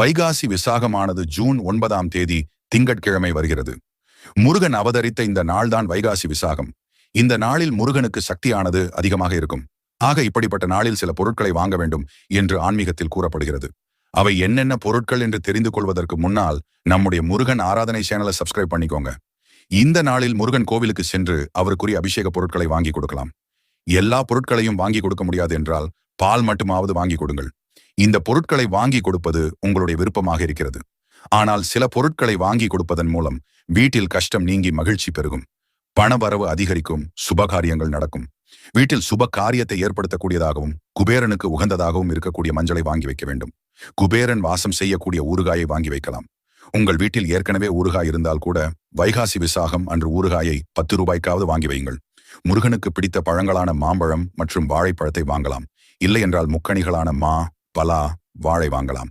வைகாசி விசாகமானது June ஒன்பதாம் தேதி திங்கட்கிழமை வருகிறது. முருகன் அவதரித்த இந்த நாள்தான் வைகாசி விசாகம். இந்த நாளில் முருகனுக்கு சக்தியானது அதிகமாக இருக்கும். ஆக இப்படிப்பட்ட நாளில் சில பொருட்களை வாங்க வேண்டும் என்று ஆன்மீகத்தில் கூறப்படுகிறது. அவை என்னென்ன பொருட்கள் என்று தெரிந்து கொள்வதற்கு முன்னால் நம்முடைய முருகன் ஆராதனை சேனலை சப்ஸ்கிரைப் பண்ணிக்கோங்க. இந்த நாளில் முருகன் கோவிலுக்கு சென்று அவருக்குரிய அபிஷேக பொருட்களை வாங்கி கொடுக்கலாம். எல்லா பொருட்களையும் வாங்கி கொடுக்க முடியாது என்றால் பால் மட்டுமாவது வாங்கி கொடுங்கள். இந்த பொருட்களை வாங்கி கொடுப்பது உங்களுடைய விருப்பமாக இருக்கிறது. ஆனால் சில பொருட்களை வாங்கி கொடுப்பதன் மூலம் வீட்டில் கஷ்டம் நீங்கி மகிழ்ச்சி பெருகும். பணவரவு அதிகரிக்கும் சுபகாரியங்கள் நடக்கும். வீட்டில் சுப காரியத்தை ஏற்படுத்தக்கூடியதாகவும் குபேரனுக்கு உகந்ததாகவும் இருக்கக்கூடிய மஞ்சளை வாங்கி வைக்க வேண்டும். குபேரன் வாசம் செய்யக்கூடிய ஊறுகாயை வாங்கி வைக்கலாம். உங்கள் வீட்டில் ஏற்கனவே ஊறுகாய் இருந்தால் கூட வைகாசி விசாகம் அன்று ஊறுகாயை பத்து ரூபாய்க்காவது வாங்கி வையுங்கள். முருகனுக்கு பிடித்த பழங்களான மாம்பழம் மற்றும் வாழைப்பழத்தை வாங்கலாம். இல்லை என்றால் முக்கணிகளான மா பலா வாழை வாங்கலாம்.